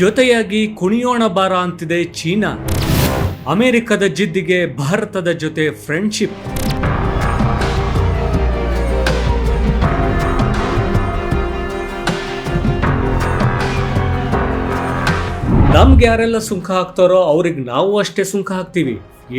ಜೊತೆಯಾಗಿ ಕುಣಿಯೋಣ ಬಾರ ಅಂತಿದೆ ಚೀನಾ. ಅಮೆರಿಕದ ಜಿದ್ದಿಗೆ ಭಾರತದ ಜೊತೆ ಫ್ರೆಂಡ್ಶಿಪ್ ನಮ್ಗೆ ಯಾರೆಲ್ಲ ಸುಂಕ ಹಾಕ್ತಾರೋ ಅವ್ರಿಗೆ ನಾವು ಅಷ್ಟೇ ಸುಂಕ ಹಾಕ್ತೀವಿ.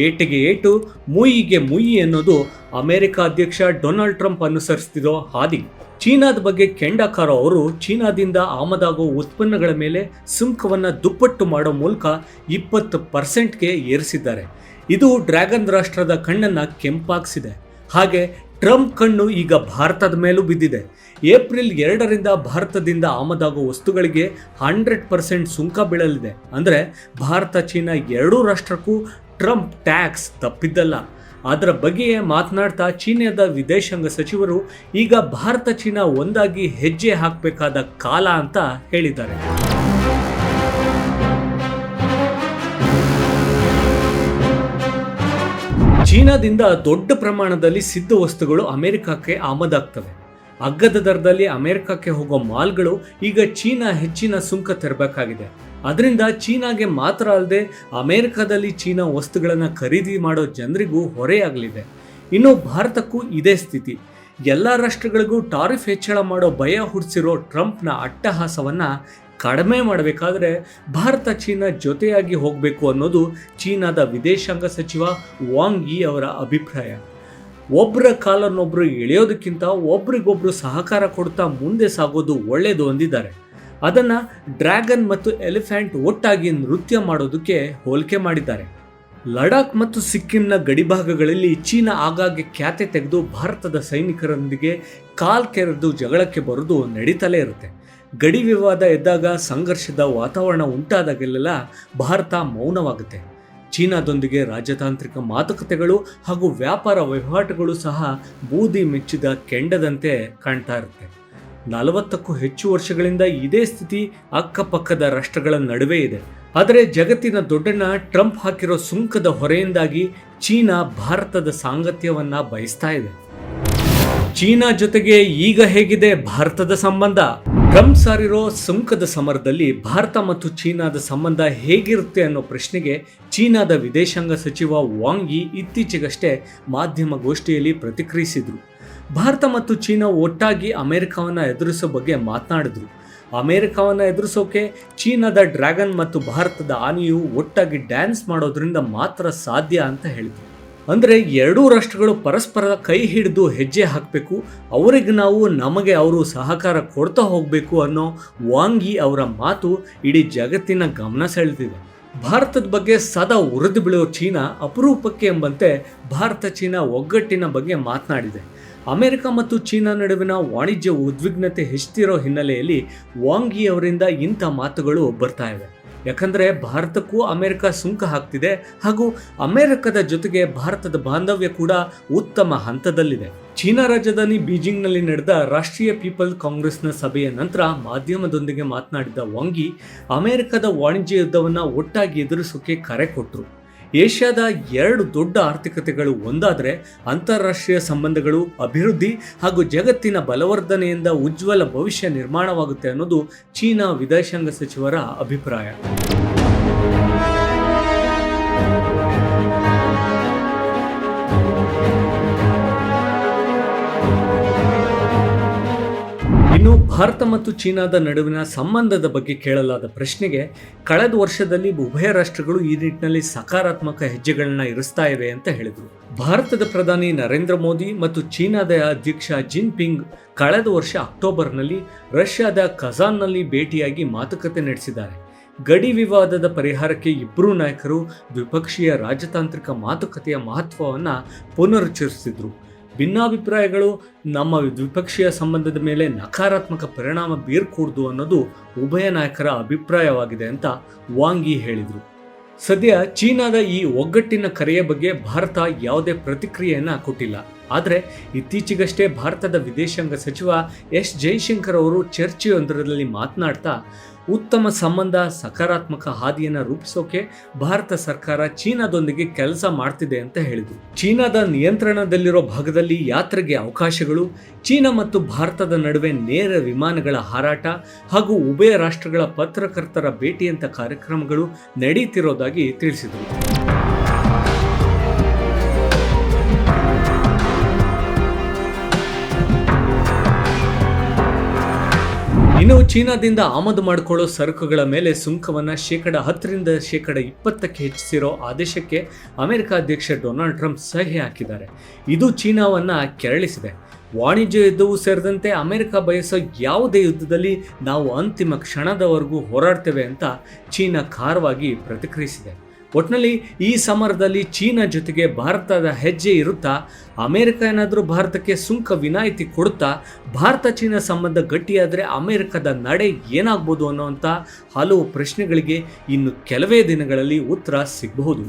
ಏಟಿಗೆ ಏಟು ಮುಯಿಗೆ ಮುಯಿ ಅನ್ನೋದು ಅಮೆರಿಕ ಅಧ್ಯಕ್ಷ ಡೊನಾಲ್ಡ್ ಟ್ರಂಪ್ ಅನುಸರಿಸ್ತಿರೋ ಹಾದಿ. ಚೀನಾದ ಬಗ್ಗೆ ಕೆಂಡಕಾರ ಅವರು ಚೀನಾದಿಂದ ಆಮದಾಗೋ ಉತ್ಪನ್ನಗಳ ಮೇಲೆ ಸುಂಕವನ್ನ ದುಪ್ಪಟ್ಟು ಮಾಡೋ ಮೂಲಕ ಇಪ್ಪತ್ತು ಪರ್ಸೆಂಟ್ಗೆ ಏರಿಸಿದ್ದಾರೆ. ಇದು ಡ್ರ್ಯಾಗನ್ ರಾಷ್ಟ್ರದ ಕಣ್ಣನ್ನ ಕೆಂಪಾಗಿಸಿದೆ. ಹಾಗೆ ಟ್ರಂಪ್ ಕಣ್ಣು ಈಗ ಭಾರತದ ಮೇಲೂ ಬಿದ್ದಿದೆ. ಏಪ್ರಿಲ್ ಎರಡರಿಂದ ಭಾರತದಿಂದ ಆಮದಾಗೋ ವಸ್ತುಗಳಿಗೆ ಹಂಡ್ರೆಡ್ ಪರ್ಸೆಂಟ್ ಸುಂಕ ಬೀಳಲಿದೆ. ಅಂದರೆ ಭಾರತ, ಚೀನಾ ಎರಡೂ ರಾಷ್ಟ್ರಕ್ಕೂ ಟ್ರಂಪ್ ಟ್ಯಾಕ್ಸ್ ತಪ್ಪಿದ್ದಲ್ಲ. ಅದರ ಬಗ್ಗೆಯೇ ಮಾತನಾಡ್ತಾ ಚೀನಾದ ವಿದೇಶಾಂಗ ಸಚಿವರು ಈಗ ಭಾರತ ಚೀನಾ ಒಂದಾಗಿ ಹೆಜ್ಜೆ ಹಾಕಬೇಕಾದ ಕಾಲ ಅಂತ ಹೇಳಿದ್ದಾರೆ. ಚೀನಾದಿಂದ ದೊಡ್ಡ ಪ್ರಮಾಣದಲ್ಲಿ ಸಿದ್ಧ ವಸ್ತುಗಳು ಅಮೆರಿಕಕ್ಕೆ ಆಮದಾಗ್ತವೆ. ಅಗ್ಗದ ದರದಲ್ಲಿ ಅಮೆರಿಕಕ್ಕೆ ಹೋಗೋ ಮಾಲ್ಗಳು ಈಗ ಚೀನಾ ಹೆಚ್ಚಿನ ಸುಂಕ ತೆರಬೇಕಾಗಿದೆ. ಅದರಿಂದ ಚೀನಾಗೆ ಮಾತ್ರ ಅಲ್ಲದೆ ಅಮೆರಿಕದಲ್ಲಿ ಚೀನಾ ವಸ್ತುಗಳನ್ನು ಖರೀದಿ ಮಾಡೋ ಜನರಿಗೂ ಹೊರೆಯಾಗಲಿದೆ ಇನ್ನು ಭಾರತಕ್ಕೂ ಇದೇ ಸ್ಥಿತಿ. ಎಲ್ಲ ರಾಷ್ಟ್ರಗಳಿಗೂ ಟಾರಿಫ್ ಹೆಚ್ಚಳ ಮಾಡೋ ಭಯ ಹುಡ್ಸಿರೋ ಟ್ರಂಪ್ನ ಅಟ್ಟಹಾಸವನ್ನು ಕಡಿಮೆ ಮಾಡಬೇಕಾದ್ರೆ ಭಾರತ ಚೀನಾ ಜೊತೆಯಾಗಿ ಹೋಗಬೇಕು ಅನ್ನೋದು ಚೀನಾದ ವಿದೇಶಾಂಗ ಸಚಿವ ವಾಂಗ್ ಯಿ ಅವರ ಅಭಿಪ್ರಾಯ. ಒಬ್ಬರ ಕಾಲನ್ನೊಬ್ಬರು ಎಳೆಯೋದಕ್ಕಿಂತ ಒಬ್ರಿಗೊಬ್ರು ಸಹಕಾರ ಕೊಡ್ತಾ ಮುಂದೆ ಸಾಗೋದು ಒಳ್ಳೆಯದು ಅಂದಿದ್ದಾರೆ. ಅದನ್ನು ಡ್ರ್ಯಾಗನ್ ಮತ್ತು ಎಲಿಫೆಂಟ್ ಒಟ್ಟಾಗಿ ನೃತ್ಯ ಮಾಡೋದಕ್ಕೆ ಹೋಲಿಕೆ ಮಾಡಿದ್ದಾರೆ. ಲಡಾಖ್ ಮತ್ತು ಸಿಕ್ಕಿಂನ ಗಡಿಭಾಗಗಳಲ್ಲಿ ಚೀನಾ ಆಗಾಗ್ಗೆ ಖ್ಯಾತೆ ತೆಗೆದು ಭಾರತದ ಸೈನಿಕರೊಂದಿಗೆ ಕಾಲ್ ಕೆರೆದು ಜಗಳಕ್ಕೆ ಬರೋದು ನಡೀತಲೇ ಇರುತ್ತೆ. ಗಡಿ ವಿವಾದ ಎದ್ದಾಗ ಸಂಘರ್ಷದ ವಾತಾವರಣ ಉಂಟಾದಾಗಲೆಲ್ಲ ಭಾರತ ಮೌನವಾಗುತ್ತೆ. ಚೀನಾದೊಂದಿಗೆ ರಾಜತಾಂತ್ರಿಕ ಮಾತುಕತೆಗಳು ಹಾಗೂ ವ್ಯಾಪಾರ ವಹಿವಾಟುಗಳು ಸಹ ಬೂದಿ ಮೆಚ್ಚಿದ ಕೆಂಡದಂತೆ ಕಾಣ್ತಾ ಇರುತ್ತೆ. ನಲವತ್ತಕ್ಕೂ ಹೆಚ್ಚು ವರ್ಷಗಳಿಂದ ಇದೇ ಸ್ಥಿತಿ ಅಕ್ಕಪಕ್ಕದ ರಾಷ್ಟ್ರಗಳ ನಡುವೆ ಇದೆ. ಆದರೆ ಜಗತ್ತಿನ ದೊಡ್ಡಣ್ಣ ಟ್ರಂಪ್ ಹಾಕಿರೋ ಸುಂಕದ ಹೊರೆಯಿಂದಾಗಿ ಚೀನಾ ಭಾರತದ ಸಾಂಗತ್ಯವನ್ನ ಬಯಸ್ತಾ ಇದೆ. ಚೀನಾ ಜೊತೆಗೆ ಈಗ ಹೇಗಿದೆ ಭಾರತದ ಸಂಬಂಧ? ಟ್ರಂಪ್ ಸಾರಿರೋ ಸುಂಕದ ಸಮರದಲ್ಲಿ ಭಾರತ ಮತ್ತು ಚೀನಾದ ಸಂಬಂಧ ಹೇಗಿರುತ್ತೆ ಅನ್ನೋ ಪ್ರಶ್ನೆಗೆ ಚೀನಾದ ವಿದೇಶಾಂಗ ಸಚಿವ ವಾಂಗ್ ಯಿ ಇತ್ತೀಚೆಗಷ್ಟೇ ಮಾಧ್ಯಮ ಗೋಷ್ಠಿಯಲ್ಲಿ ಪ್ರತಿಕ್ರಿಯಿಸಿದ್ರು. ಭಾರತ ಮತ್ತು ಚೀನಾ ಒಟ್ಟಾಗಿ ಅಮೆರಿಕವನ್ನು ಎದುರಿಸೋ ಬಗ್ಗೆ ಮಾತನಾಡಿದ್ರು. ಅಮೆರಿಕವನ್ನು ಎದುರಿಸೋಕೆ ಚೀನಾದ ಡ್ರ್ಯಾಗನ್ ಮತ್ತು ಭಾರತದ ಆನೆಯು ಒಟ್ಟಾಗಿ ಡ್ಯಾನ್ಸ್ ಮಾಡೋದ್ರಿಂದ ಮಾತ್ರ ಸಾಧ್ಯ ಅಂತ ಹೇಳಿದ್ರು. ಅಂದರೆ ಎರಡೂ ರಾಷ್ಟ್ರಗಳು ಪರಸ್ಪರ ಕೈ ಹಿಡಿದು ಹೆಜ್ಜೆ ಹಾಕಬೇಕು, ಅವರಿಗೆ ನಾವು ನಮಗೆ ಅವರು ಸಹಕಾರ ಕೊಡ್ತಾ ಹೋಗಬೇಕು ಅನ್ನೋ ವಾಂಗಿ ಅವರ ಮಾತು ಇಡೀ ಜಗತ್ತಿನ ಗಮನ ಸೆಳೆದಿದೆ. ಭಾರತದ ಬಗ್ಗೆ ಸದಾ ಉರಿದು ಬೀಳೋ ಚೀನಾ ಅಪರೂಪಕ್ಕೆ ಎಂಬಂತೆ ಭಾರತ ಚೀನಾ ಒಗ್ಗಟ್ಟಿನ ಬಗ್ಗೆ ಮಾತನಾಡಿದೆ. ಅಮೆರಿಕ ಮತ್ತು ಚೀನಾ ನಡುವಿನ ವಾಣಿಜ್ಯ ಉದ್ವಿಗ್ನತೆ ಹೆಚ್ಚುತ್ತಿರೋ ಹಿನ್ನೆಲೆಯಲ್ಲಿ ವಾಂಗಿ ಅವರಿಂದ ಇಂಥ ಮಾತುಗಳು ಬರ್ತಾ ಇವೆ. ಯಾಕಂದ್ರೆ ಭಾರತಕ್ಕೂ ಅಮೆರಿಕ ಸುಂಕ ಹಾಕ್ತಿದೆ ಹಾಗೂ ಅಮೆರಿಕದ ಜೊತೆಗೆ ಭಾರತದ ಬಾಂಧವ್ಯ ಕೂಡ ಉತ್ತಮ ಹಂತದಲ್ಲಿದೆ. ಚೀನಾ ರಾಜಧಾನಿ ಬೀಜಿಂಗ್ನಲ್ಲಿ ನಡೆದ ರಾಷ್ಟ್ರೀಯ ಪೀಪಲ್ ಕಾಂಗ್ರೆಸ್ನ ಸಭೆಯ ನಂತರ ಮಾಧ್ಯಮದೊಂದಿಗೆ ಮಾತನಾಡಿದ ವಾಂಗಿ, ಅಮೆರಿಕದ ವಾಣಿಜ್ಯ ಯುದ್ಧವನ್ನು ಒಟ್ಟಾಗಿ ಎದುರಿಸೋಕೆ ಕರೆ ಕೊಟ್ಟರು ಏಷ್ಯಾದ ಎರಡು ದೊಡ್ಡ ಆರ್ಥಿಕತೆಗಳು ಒಂದಾದರೆ ಅಂತಾರಾಷ್ಟ್ರೀಯ ಸಂಬಂಧಗಳು, ಅಭಿವೃದ್ಧಿ ಹಾಗೂ ಜಗತ್ತಿನ ಬಲವರ್ಧನೆಯಿಂದ ಉಜ್ವಲ ಭವಿಷ್ಯ ನಿರ್ಮಾಣವಾಗುತ್ತೆ ಅನ್ನೋದು ಚೀನಾ ವಿದೇಶಾಂಗ ಸಚಿವರ ಅಭಿಪ್ರಾಯ. ಇನ್ನು ಭಾರತ ಮತ್ತು ಚೀನಾದ ನಡುವಿನ ಸಂಬಂಧದ ಬಗ್ಗೆ ಕೇಳಲಾದ ಪ್ರಶ್ನೆಗೆ ಕಳೆದ ವರ್ಷದಲ್ಲಿ ಉಭಯ ರಾಷ್ಟ್ರಗಳು ಈ ನಿಟ್ಟಿನಲ್ಲಿ ಸಕಾರಾತ್ಮಕ ಹೆಜ್ಜೆಗಳನ್ನ ಇರಿಸ್ತಾ ಇವೆ ಅಂತ ಹೇಳಿದರು. ಭಾರತದ ಪ್ರಧಾನಿ ನರೇಂದ್ರ ಮೋದಿ ಮತ್ತು ಚೀನಾದ ಅಧ್ಯಕ್ಷ ಜಿನ್ಪಿಂಗ್ ಕಳೆದ ವರ್ಷ ಅಕ್ಟೋಬರ್ನಲ್ಲಿ ರಷ್ಯಾದ ಕಜಾನ್ನಲ್ಲಿ ಭೇಟಿಯಾಗಿ ಮಾತುಕತೆ ನಡೆಸಿದ್ದಾರೆ. ಗಡಿ ವಿವಾದದ ಪರಿಹಾರಕ್ಕೆ ಇಬ್ಬರೂ ನಾಯಕರು ದ್ವಿಪಕ್ಷೀಯ ರಾಜತಾಂತ್ರಿಕ ಮಾತುಕತೆಯ ಮಹತ್ವವನ್ನು ಪುನರುಚ್ಚರಿಸಿದ್ರು. ಭಿನ್ನಾಭಿಪ್ರಾಯಗಳು ನಮ್ಮ ದ್ವಿಪಕ್ಷೀಯ ಸಂಬಂಧದ ಮೇಲೆ ನಕಾರಾತ್ಮಕ ಪರಿಣಾಮ ಬೀರ್ಕೂಡ್ದು ಅನ್ನೋದು ಉಭಯ ನಾಯಕರ ಅಭಿಪ್ರಾಯವಾಗಿದೆ ಅಂತ ವಾಂಗಿ ಹೇಳಿದರು. ಸದ್ಯ ಚೀನಾದ ಈ ಒಗ್ಗಟ್ಟಿನ ಕರೆಯ ಬಗ್ಗೆ ಭಾರತ ಯಾವುದೇ ಪ್ರತಿಕ್ರಿಯೆಯನ್ನು ಕೊಟ್ಟಿಲ್ಲ. ಆದರೆ ಇತ್ತೀಚೆಗಷ್ಟೇ ಭಾರತದ ವಿದೇಶಾಂಗ ಸಚಿವ ಎಸ್ ಜೈಶಂಕರ್ ಅವರು ಚರ್ಚೆಯೊಂದರಲ್ಲಿ ಮಾತನಾಡ್ತಾ, ಉತ್ತಮ ಸಂಬಂಧ ಸಕಾರಾತ್ಮಕ ಹಾದಿಯನ್ನು ರೂಪಿಸೋಕೆ ಭಾರತ ಸರ್ಕಾರ ಚೀನಾದೊಂದಿಗೆ ಕೆಲಸ ಮಾಡ್ತಿದೆ ಅಂತ ಹೇಳಿದರು. ಚೀನಾದ ನಿಯಂತ್ರಣದಲ್ಲಿರೋ ಭಾಗದಲ್ಲಿ ಯಾತ್ರೆಗೆ ಅವಕಾಶಗಳು, ಚೀನಾ ಮತ್ತು ಭಾರತದ ನಡುವೆ ನೇರ ವಿಮಾನಗಳ ಹಾರಾಟ ಹಾಗೂ ಉಭಯ ರಾಷ್ಟ್ರಗಳ ಪತ್ರಕರ್ತರ ಭೇಟಿಯಂಥ ಕಾರ್ಯಕ್ರಮಗಳು ನಡೆಯುತ್ತಿರೋದಾಗಿ ತಿಳಿಸಿದರು. ಚೀನಾದಿಂದ ಆಮದು ಮಾಡಿಕೊಳ್ಳೋ ಸರಕುಗಳ ಮೇಲೆ ಸುಂಕವನ್ನು ಶೇಕಡ ಹತ್ತರಿಂದ ಶೇಕಡ ಇಪ್ಪತ್ತಕ್ಕೆ ಹೆಚ್ಚಿಸಿರೋ ಆದೇಶಕ್ಕೆ ಅಮೆರಿಕ ಅಧ್ಯಕ್ಷ ಡೊನಾಲ್ಡ್ ಟ್ರಂಪ್ ಸಹಿ ಹಾಕಿದ್ದಾರೆ. ಇದು ಚೀನಾವನ್ನು ಕೆರಳಿಸಿದೆ. ವಾಣಿಜ್ಯ ಯುದ್ಧವೂ ಸೇರಿದಂತೆ ಅಮೆರಿಕ ಬಯಸೋ ಯಾವುದೇ ಯುದ್ಧದಲ್ಲಿ ನಾವು ಅಂತಿಮ ಕ್ಷಣದವರೆಗೂ ಹೋರಾಡ್ತೇವೆ ಅಂತ ಚೀನಾ ಖಾರವಾಗಿ ಪ್ರತಿಕ್ರಿಯಿಸಿದೆ. ಒಟ್ನಲ್ಲಿ ಈ ಸಮರದಲ್ಲಿ ಚೀನಾ ಜೊತೆಗೆ ಭಾರತದ ಹೆಜ್ಜೆ ಇರುತ್ತಾ, ಅಮೆರಿಕ ಏನಾದರೂ ಭಾರತಕ್ಕೆ ಸುಂಕ ವಿನಾಯಿತಿ ಕೊಡುತ್ತಾ, ಭಾರತ ಚೀನಾ ಸಂಬಂಧ ಗಟ್ಟಿಯಾದರೆ ಅಮೆರಿಕದ ನಡೆ ಏನಾಗ್ಬೋದು ಅನ್ನೋವಂಥ ಹಲವು ಪ್ರಶ್ನೆಗಳಿಗೆ ಇನ್ನು ಕೆಲವೇ ದಿನಗಳಲ್ಲಿ ಉತ್ತರ ಸಿಗಬಹುದು.